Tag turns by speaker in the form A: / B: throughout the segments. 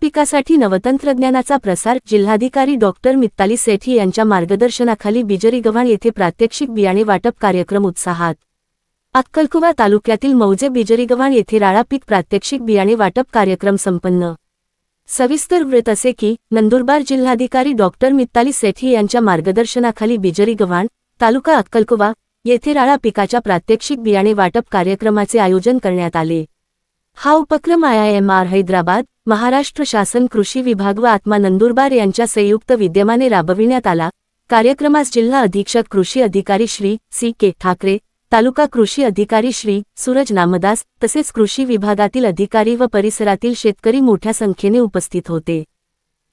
A: पिकासाठी नवतंत्रज्ञानाचा प्रसार जिल्हाधिकारी डॉक्टर मित्ताली सेठी यांच्या मार्गदर्शनाखाली बिजरी गव्हाण येथे प्रात्यक्षिक बियाणे वाटप कार्यक्रम उत्साहात. अक्कलकुवा तालुक्यातील मौजे बिजरी गव्हाण येथे राळा पीक प्रात्यक्षिक बियाणे वाटप कार्यक्रम संपन्न. सविस्तर वृत्त असे की नंदुरबार जिल्हाधिकारी डॉक्टर मित्ताली सेठी यांच्या मार्गदर्शनाखाली बिजरी गव्हाण तालुका अक्कलकुवा येथे राळा पिकाच्या प्रात्यक्षिक बियाणे वाटप कार्यक्रमाचे आयोजन करण्यात आले. हा उपक्रम आयआयएमआर हैदराबाद महाराष्ट्र शासन कृषी विभाग व आत्मा नंदुरबार यांच्या संयुक्त विद्यमाने राबविण्यात आला. कार्यक्रमास जिल्हा अधीक्षक कृषी अधिकारी श्री सी के ठाकरे तालुका कृषी अधिकारी श्री सूरज नामदास तसेच कृषी विभागातील अधिकारी व परिसरातील शेतकरी मोठ्या संख्येने उपस्थित होते.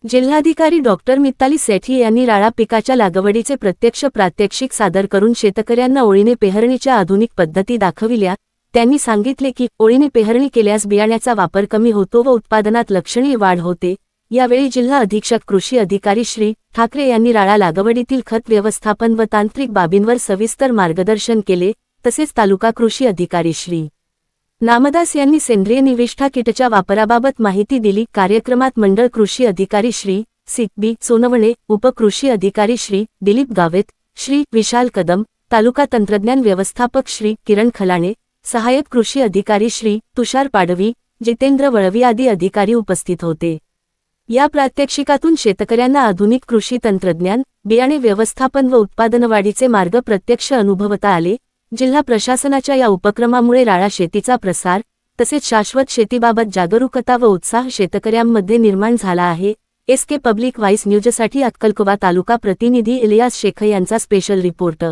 A: जिल्हाधिकारी डॉक्टर मित्ताली सेठी यांनी राळा पिकाच्या लागवडीचे प्रत्यक्ष प्रात्यक्षिक सादर करून शेतकऱ्यांना ओळीने पेहरणीच्या आधुनिक पद्धती दाखविल्या त्यांनी सांगितले की ओळीने पेहरणी केल्यास बियाण्याचा वापर कमी होतो व उत्पादनात लक्षणीय वाढ होते. यावेळी जिल्हा अधीक्षक कृषी अधिकारी श्री ठाकरे यांनी राळा लागवडीतील खत व्यवस्थापन व तांत्रिक बाबींवर सविस्तर मार्गदर्शन केले तसेच तालुका कृषी अधिकारी श्री नामदास यांनी सेंद्रिय निविष्ठा किटच्या वापराबाबत माहिती दिली. कार्यक्रमात मंडळ कृषी अधिकारी श्री सिकबी सोनवणे उपकृषी अधिकारी श्री दिलीप गावेत श्री विशाल कदम तालुका तंत्रज्ञान व्यवस्थापक श्री किरण खलाणे सहाय्यक कृषी अधिकारी श्री तुषार पाडवी जितेंद्र वळवी आदी अधिकारी उपस्थित होते. या प्रात्यक्षिकातून शेतकऱ्यांना आधुनिक कृषी तंत्रज्ञान बियाणे व्यवस्थापन व उत्पादनवाढीचे मार्ग प्रत्यक्ष अनुभवता आले. जिल्हा प्रशासनाच्या या उपक्रमामुळे राळा शेतीचा प्रसार तसेच शाश्वत शेतीबाबत जागरूकता व उत्साह शेतकऱ्यांमध्ये निर्माण झाला आहे. एस के पब्लिक व्हाईस न्यूजसाठी अक्कलकोवा तालुका प्रतिनिधी इलियास शेख यांचा स्पेशल रिपोर्ट.